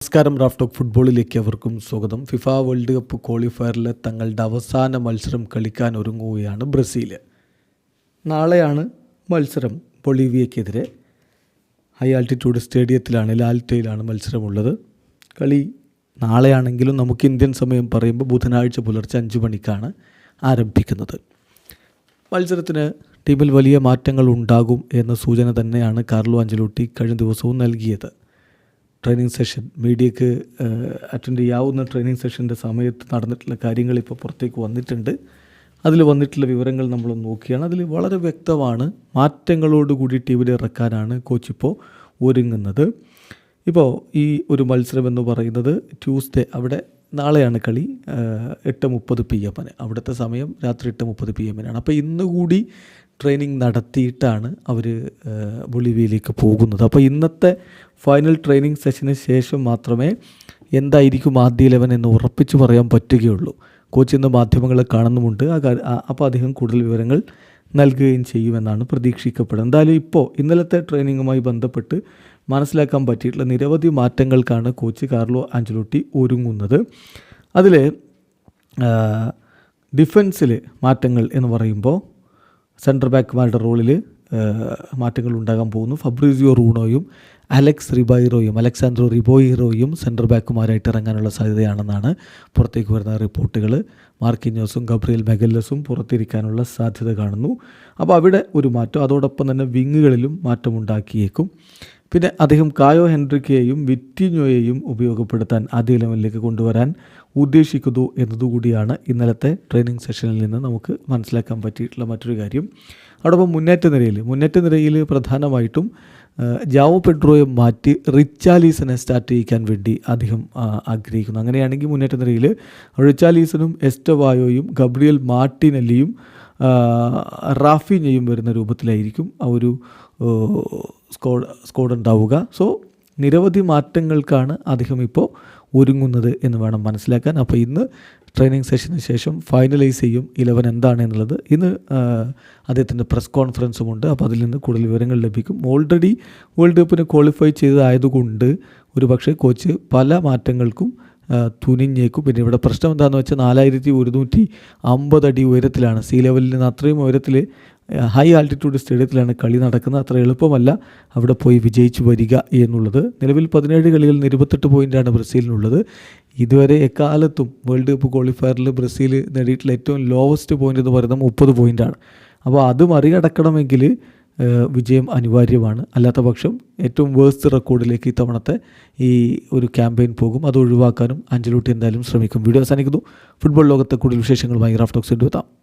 നമസ്കാരം റാഫ്റ്റോക്ക് ഫുട്ബോളിലേക്ക് അവർക്കും സ്വാഗതം. ഫിഫ വേൾഡ് കപ്പ് ക്വാളിഫയറിൽ തങ്ങളുടെ അവസാന മത്സരം കളിക്കാൻ ഒരുങ്ങുകയാണ് ബ്രസീൽ നാളെയാണ് മത്സരം ബൊളീവിയക്കെതിരെ. ഹൈ ആൾട്ടിറ്റ്യൂഡ് സ്റ്റേഡിയത്തിലാണ് ലാൽറ്റയിലാണ് മത്സരമുള്ളത്. കളി നാളെയാണെങ്കിലും നമുക്ക് ഇന്ത്യൻ സമയം പറയുമ്പോൾ ബുധനാഴ്ച പുലർച്ചെ അഞ്ച് മണിക്കാണ് ആരംഭിക്കുന്നത്. മത്സരത്തിന് ടീമിൽ വലിയ മാറ്റങ്ങൾ ഉണ്ടാകും എന്ന സൂചന തന്നെയാണ് കാർലോ അഞ്ചലോട്ടി കഴിഞ്ഞ ദിവസവും നൽകിയത്. ട്രെയിനിങ് സെഷൻ മീഡിയക്ക് അറ്റൻഡ് ചെയ്യാവുന്ന ട്രെയിനിങ് സെഷന്റെ സമയത്ത് നടന്നിട്ടുള്ള കാര്യങ്ങൾ ഇപ്പോൾ പുറത്തേക്ക് വന്നിട്ടുണ്ട്. അതിൽ വന്നിട്ടുള്ള വിവരങ്ങൾ നമ്മൾ നോക്കിയാണ്. അതിൽ വളരെ വ്യക്തമാണ്. മാറ്റങ്ങളോടുകൂടി ടീമിൽ ഇറക്കാനാണ് കോച്ച് ഇപ്പോൾ ഒരുങ്ങുന്നത്. ഇപ്പോൾ ഈ ഒരു മത്സരം എന്ന് പറയുന്നത് ട്യൂസ്ഡേ അവിടെ നാളെയാണ് കളി. എട്ട് മുപ്പത് പി എമ്മിന് അവിടുത്തെ സമയം രാത്രി എട്ട് മുപ്പത് പി എമ്മിനാണ് അപ്പോൾ ഇന്ന് കൂടി ട്രെയിനിങ് നടത്തിയിട്ടാണ് അവർ ബൊളിവിയയിലേക്ക് പോകുന്നത്. അപ്പോൾ ഇന്നത്തെ ഫൈനൽ ട്രെയിനിങ് സെഷന് ശേഷം മാത്രമേ എന്തായിരിക്കും ആദ്യ ഇലവൻ എന്ന് ഉറപ്പിച്ചു പറയാൻ പറ്റുകയുള്ളൂ. കോച്ച് ഇന്ന് മാധ്യമങ്ങളെ കാണുന്നുമുണ്ട്. അപ്പോൾ അദ്ദേഹം കൂടുതൽ വിവരങ്ങൾ നൽകുകയും ചെയ്യുമെന്നാണ് പ്രതീക്ഷിക്കപ്പെടുന്നത്. എന്തായാലും ഇപ്പോൾ ഇന്നലത്തെ ട്രെയിനിങ്ങുമായി ബന്ധപ്പെട്ട് മനസ്സിലാക്കാൻ പറ്റിയിട്ടുള്ള നിരവധി മാറ്റങ്ങൾക്കാണ് കോച്ച് കാർലോ ആഞ്ചലോട്ടി ഒരുങ്ങുന്നത്. അതിൽ ഡിഫൻസിൽ മാറ്റങ്ങൾ എന്ന് പറയുമ്പോൾ സെന്റർ ബാക്ക്മാരുടെ റോളിൽ മാറ്റങ്ങൾ ഉണ്ടാകാൻ പോകുന്നു. ഫബ്രീസിയോ റൂണോയും അലക്സ് റിബൈറോയും അലക്സാൻഡ്രോ റിബോയിറോയും സെന്റർ ബാക്കുമാരായിട്ട് ഇറങ്ങാനുള്ള സാധ്യതയാണെന്നാണ് പുറത്തേക്ക് വരുന്ന റിപ്പോർട്ടുകൾ മാർക്കിന്യോസും ഗബ്രിയൽ മെഗല്ലസും പുറത്തിരിക്കാനുള്ള സാധ്യത കാണുന്നു. അപ്പോൾ അവിടെ ഒരു മാറ്റം അതോടൊപ്പം തന്നെ വിങ്ങുകളിലും മാറ്റമുണ്ടാക്കിയേക്കും. പിന്നെ അദ്ദേഹം കായോ ഹെൻറിക്കയെയും വിറ്റിഞ്ഞോയെയും ഉപയോഗപ്പെടുത്താൻ ആദ്യ ലെവലിലേക്ക് കൊണ്ടുവരാൻ ഉദ്ദേശിക്കുന്നു എന്നതുകൂടിയാണ് ഇന്നലത്തെ ട്രെയിനിങ് സെഷനിൽ നിന്ന് നമുക്ക് മനസ്സിലാക്കാൻ പറ്റിയിട്ടുള്ള മറ്റൊരു കാര്യം. അതോടൊപ്പം മുന്നേറ്റ നിരയിൽ മുന്നേറ്റ നിരയിൽ പ്രധാനമായിട്ടും ജാവോ പെഡ്രോയെ മാറ്റി റിച്ചാലീസനെ സ്റ്റാർട്ട് ചെയ്യിക്കാൻ വേണ്ടി അദ്ദേഹം ആഗ്രഹിക്കുന്നു. അങ്ങനെയാണെങ്കിൽ മുന്നേറ്റ നിരയിൽ റിച്ചാലീസനും എസ്റ്റവായോയും ഗബ്രിയൽ മാർട്ടിനല്ലിയും ആ, നെയ്യും വരുന്ന രൂപത്തിലായിരിക്കും ആ ഒരു സ്കോഡ് സ്കോഡ് ഉണ്ടാവുക. സോ നിരവധി മാറ്റങ്ങൾക്കാണ് അദ്ദേഹം ഇപ്പോൾ ഒരുങ്ങുന്നത് എന്ന് വേണം മനസ്സിലാക്കാൻ. അപ്പോൾ ഇന്ന് ട്രെയിനിങ് സെഷന് ശേഷം ഫൈനലൈസ് ചെയ്യും ഇലവൻ എന്താണ് എന്നുള്ളത്. ഇന്ന് അദ്ദേഹത്തിന്റെ പ്രസ് കോൺഫറൻസും ഉണ്ട്. അപ്പോൾ അതിൽ നിന്ന് കൂടുതൽ വിവരങ്ങൾ ലഭിക്കും. ഓൾറെഡി വേൾഡ് കപ്പിന് ക്വാളിഫൈ ചെയ്തതായതുകൊണ്ട് ഒരു പക്ഷേ കോച്ച് പല മാറ്റങ്ങൾക്കും തുനിഞ്ഞേക്കും. പിന്നെ ഇവിടെ പ്രശ്നം എന്താണെന്ന് വെച്ചാൽ നാലായിരത്തി ഒരുന്നൂറ്റി അമ്പത് അടി ഉയരത്തിലാണ്. സീ ലെവലിൽ നിന്ന് അത്രയും ഉയരത്തിൽ ഹൈ ആൾട്ടിറ്റ്യൂഡ് സ്റ്റേഡിയത്തിലാണ് കളി നടക്കുന്നത്. അത്ര എളുപ്പമല്ല അവിടെ പോയി വിജയിച്ചു വരിക എന്നുള്ളത്. നിലവിൽ പതിനേഴ് നിന്ന് ഇരുപത്തെട്ട് പോയിന്റാണ് ബ്രസീലിനുള്ളത്. ഇതുവരെ എക്കാലത്തും വേൾഡ് കപ്പ് ക്വാളിഫയറിൽ ബ്രസീൽ നേടിയിട്ടുള്ള ഏറ്റവും ലോവസ്റ്റ് പോയിന്റ് എന്ന് പറയുന്നത് മുപ്പത് പോയിന്റാണ് അപ്പോൾ അത് മറികടക്കണമെങ്കിൽ വിജയം അനിവാര്യമാണ്. അല്ലാത്ത പക്ഷം ഏറ്റവും വേഴ്സ്റ്റ് റെക്കോർഡിലേക്ക് ഇത്തവണത്തെ ഈ ഒരു ക്യാമ്പയിൻ പോകും. അത് ഒഴിവാക്കാനും അഞ്ചലോട്ടി എന്തായാലും ശ്രമിക്കും. വീഡിയോ അവസാനിക്കുന്നു. ഫുട്ബോൾ ലോകത്തെ കൂടുതൽ വിശേഷങ്ങളുമായി റാഫ്റ്റോക്സ് എത്താം.